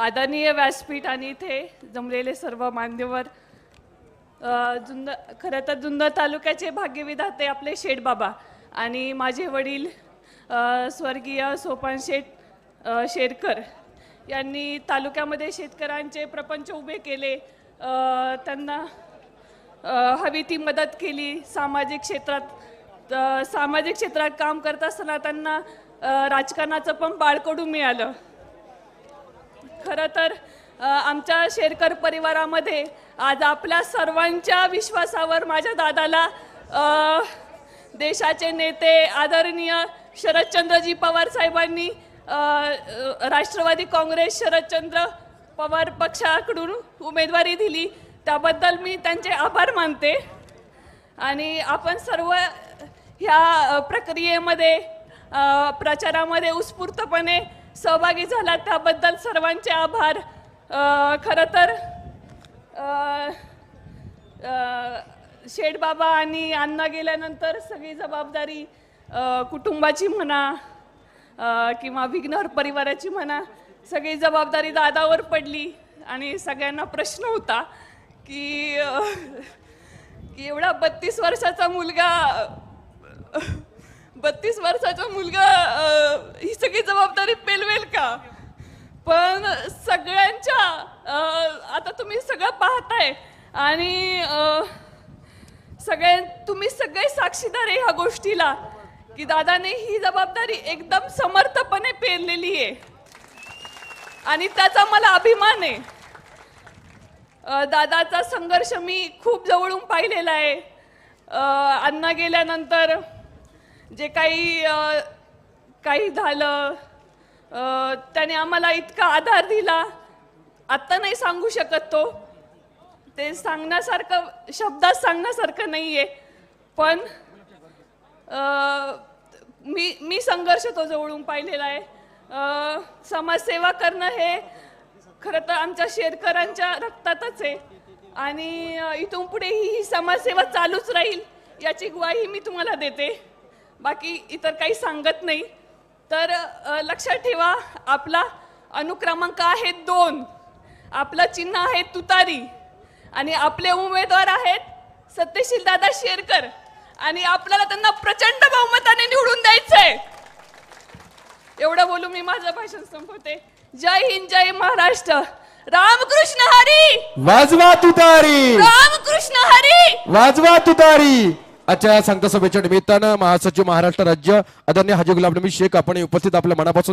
आदरणीय व्यासपीठ आणि इथे जमलेले सर्व मान्यवर अ, जुन्नर खरं तर जुन्नर तालुक्याचे भाग्यविधाते आपले शेठ बाबा आणि माझे वडील स्वर्गीय सोपान शेठ शेरकर यांनी तालुक्यामध्ये शेतकऱ्यांचे प्रपंच उभे केले. त्यांना हवी ती मदत केली. सामाजिक क्षेत्रात सामाजिक क्षेत्रात काम करत असताना त्यांना राजकारणाचं पण बाळकडून मिळालं. खरं तर आमच्या शेरकर परिवारामध्ये आज आपल्या सर्वांच्या विश्वासावर माझ्या दादाला देशाचे नेते आदरणीय शरदचंद्रजी पवार साहेबांनी राष्ट्रवादी काँग्रेस शरदचंद्र पवार पक्षाकडून उमेदवारी दिली. त्याबद्दल मी त्यांचे आभार मानते. आणि आपण सर्व ह्या प्रक्रियेमध्ये प्रचारामध्ये उत्स्फूर्तपणे सहभागी झाला त्याबद्दल सर्वांचे आभार. खरं तर शेठबाबा आणि अण्णा गेल्यानंतर सगळी जबाबदारी कुटुंबाची म्हणा किंवा विघ्नहर परिवाराची म्हणा सगळी जबाबदारी दादावर पडली आणि सगळ्यांना प्रश्न होता की की एवढा बत्तीस वर्षाचा मुलगा बत्तीस वर्षाचा मुलगा ही सगळी जबाबदारी पेलवेल का? पण सगळ्यांच्या आता तुम्ही सगळं पाहताय आणि अ, सगळे तुम्ही सगळे साक्षीदार आहे ह्या गोष्टीला की दादाने ही जबाबदारी एकदम समर्थपणे पेरलेली आहे. आणि त्याचा मला अभिमान आहे. दादाचा संघर्ष मी खूप जवळून पाहिलेला आहे. अन्न अण्णा गेल्यानंतर जे काही काही झालं त्याने आम्हाला इतका आधार दिला. आत्ता नाही सांगू शकत तो. ते सांगण्यासारखं शब्दात सांगण्यासारखं नाही आहे पण मी मी संघर्ष तो जवळून पाहिलेला आहे. समाजसेवा करणं हे खरं तर आमच्या शेतकऱ्यांच्या रक्तातच आहे. आणि इथून पुढेही ही समाजसेवा चालूच राहील याची ग्वाही मी तुम्हाला देते. बाकी इतर काही सांगत नाही. तर लक्षात ठेवा आपला अनुक्रमांक आहे दोन. आपलं चिन्ह आहे तुतारी. आणि आपले उमेदवार आहेत सत्यशील दादा शेरकर. आणि आपल्याला त्यांना प्रचंड बहुमताने निवडून द्यायचंय. एवढं बोलू मी माझं भाषण संपवते. जय हिंद जय महाराष्ट्र. रामकृष्ण हरी! वाजवा तुतारी! रामकृष्ण हरी! वाजवा तुतारी! आजच्या संत सभेच्या निमित्तानं महासचिव महाराष्ट्र राज्य आदरणीय हाजी गुलाम नबी शेख आपण उपस्थित आपल्या मनापासून